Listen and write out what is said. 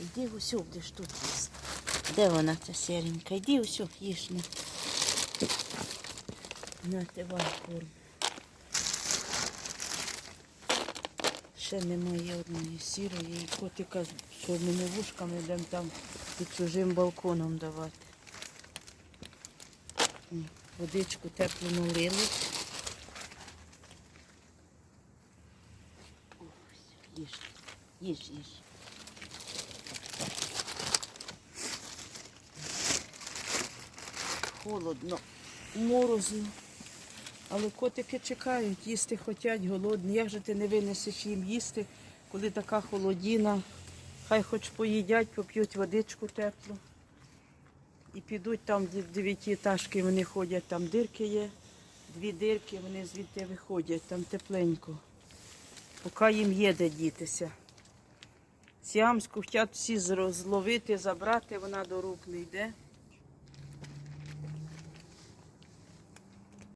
Йди усю, будеш тут їсти. Де вона ця сіренька? Йди усю, їж на. На давай корм. Ще немає одної сірої і котика з чорними вушками, йдемо там під чужим балконом давати. Водичку теплу налили. Їж, їж, їж. Холодно, морозно. Але котики чекають, їсти хочуть, голодні. Як же ти не винесеш їм їсти, коли така холодіна? Хай хоч поїдять, поп'ють водичку теплу. І підуть там, де дев'ятиэтажки вони ходять, там дирки є, дві дирки, вони звідти виходять, там тепленько. Поки їм є де дітися. Сіамську хочуть всі зловити, забрати, вона до рук не йде.